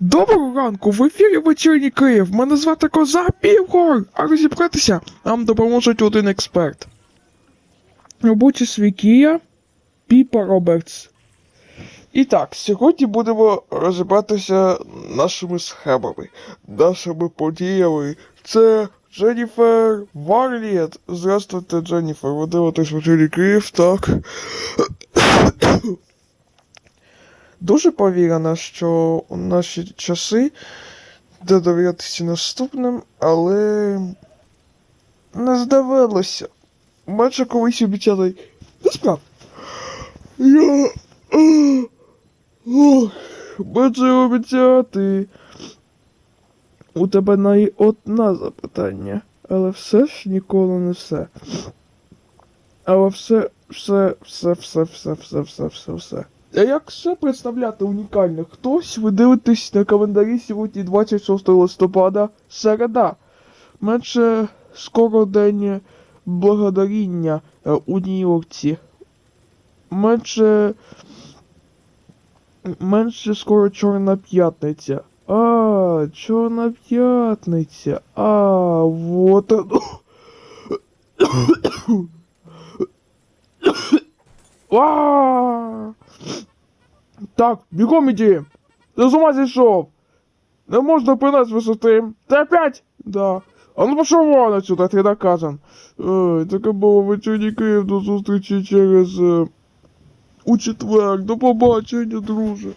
Доброго ранку, в ефірі вечірній Київ. Мене звати Коза Півгор, а розібратися нам допоможуть один експерт. Робоча свікія Піпа Робертс. І так, сьогодні будемо розібратися нашими схемами, нашими подіями. Це Дженніфер Варліет. Здравствуйте, Дженніфер. Ви дивитесь вечірній Київ, так? Дуже повірена, що у наші часи де довірятися наступним, але не здавалося. Майже колись обіцяли. Насправді. Я. Ох, Майже обіцяти. У тебе на одна запитання, але все ж ніколи не все. Але все, все, все, все, все, все, все, все, все. А як все представляти унікально? Хтось ви дивитесь на календарі сьогодні 26 листопада, середа. Менше скоро день благодаріння е, у Нью-Йоркці. Менше. Менше скоро Чорна п'ятниця. А, Чорна п'ятниця. А, вот оно. Так, бегом иди. Ты с ума сошел. Да можно пынать с высоты. Ты опять? Да. А ну пошел вон отсюда, ты доказан. Ой, так и было в ученике тут зустрічі через... Э, У четверг. До побачення, друже.